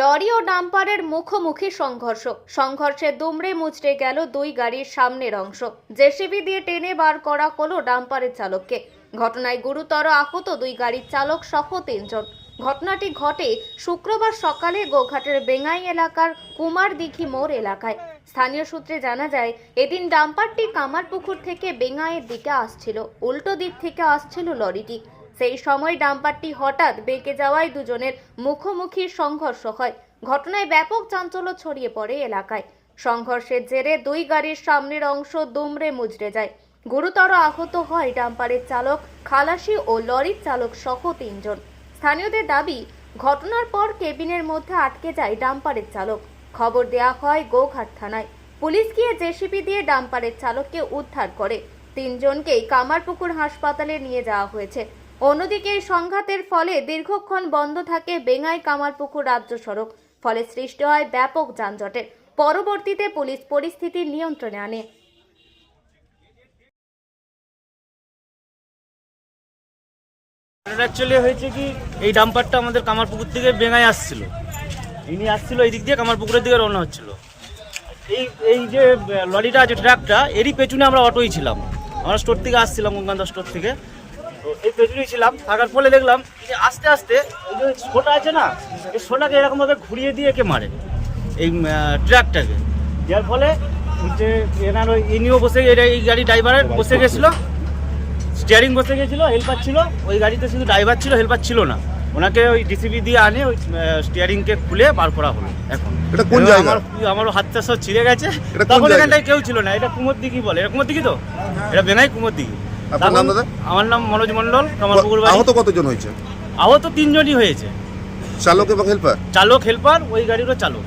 Lorry ও ডাম্পারের মুখোমুখি সংঘর্ষ। সংঘর্ষে দুমড়ে মুচড়ে গেল দুই গাড়ির সামনের অংশ। জেসিবি দিয়ে টেনে বার করা হলো ডাম্পারের চালককে। ঘটনায় গুরুতর আহত দুই গাড়ির চালক সহ তিনজন। ঘটনাটি ঘটে শুক্রবার সকালে গোঘাটের বেঙ্গাই এলাকার কুমারদিঘি মোড় এলাকায়। স্থানীয় সূত্রে জানা যায়, এদিন ডাম্পারটি কামারপুকুর থেকে বেঙ্গাইয়ের দিকে আসছিল। উল্টো দিক থেকে আসছিল লরিটি। সেই সময় ডাম্পারটি হঠাৎ বেঁকে যাওয়ায় দুজনের মুখোমুখি সংঘর্ষ হয়। ঘটনায় ব্যাপক চাঞ্চল্য ছড়িয়ে পড়ে এলাকায়। সংঘর্ষের জেরে দুই গাড়ির সামনের অংশ দুমড়ে মুচড়ে যায়। গুরুতর আহত হয় ডাম্পারের চালক খালাসি ও লরির চালক সহ তিনজন। স্থানীয়দের দাবি, ঘটনার পর কেবিনের মধ্যে আটকে যায় ডাম্পারের চালক। খবর দেয়া হয় গোঘাট থানায়। পুলিশ গিয়ে জেসিপি দিয়ে ডাম্পারের চালককে উদ্ধার করে। তিনজনকেই কামারপুকুর হাসপাতালে নিয়ে যাওয়া হয়েছে। অন্যদিকে সংঘাতের ফলে দীর্ঘক্ষণ বন্ধ থাকে বেঙ্গাই কামারপুকুর রাজ্য সড়ক। ফলে সৃষ্টি হয় ব্যাপক যানজটের পরবর্তীতে পুলিশ পরিস্থিতি নিয়ন্ত্রণে আনে। অ্যাকচুয়ালি হয়েছে কি, এই ডাম্পারটা আমাদের কামারপুকুর থেকে বেঙ্গায় আসছিল। ইনি আসছিল এই দিক দিয়ে, কামারপুকুরের দিকে রওনা হচ্ছিল। এই এই যে লরিটা আছে ট্রাকটা, এরই পেছনে আমরা অটোই ছিলাম। আমরা স্টোর থেকে আসছিলাম গঙ্গান্দা স্টোর থেকে। তো এই পেছনেই ছিলাম থাকার ফলে দেখলাম যে আস্তে আস্তে যে শোটা আছে না এই শোটাকে এরকমভাবে ঘুরিয়ে দিয়ে একে মারে এই আহ, ট্রাকটাকে। যার ফলে যে এনার ওই ইনিও বসে এটা এই গাড়ি ড্রাইভারের বসে গেছিল স্টিয়ারিং বসে গেছিল হেল্পার ছিল ওই গাড়িতে শুধু ড্রাইভার ছিল হেল্পার ছিল না। ওনাকে ওই ডিসিবি দিয়ে আনে ওই স্টিয়ারিংকে খুলে বার করা হলো এখন। এটা কোন জায়গা? আমার হাতটা সব ছিঁড়ে গেছে। তখন এখানটায় কেউ ছিল না এটা কুমোর দিঘি বলে এটা কুমোর দিঘি তো এটা বেনাই কুমোর দিঘি আপনার নাম দাদা? আমার নাম মনোজ মণ্ডল কামালপুকুর বাড়ি আহত কতজন হয়েছে? আহত তিনজনই হয়েছে। চালক এবং হেল্পার? চালক হেল্পার ওই গাড়িরও চালক।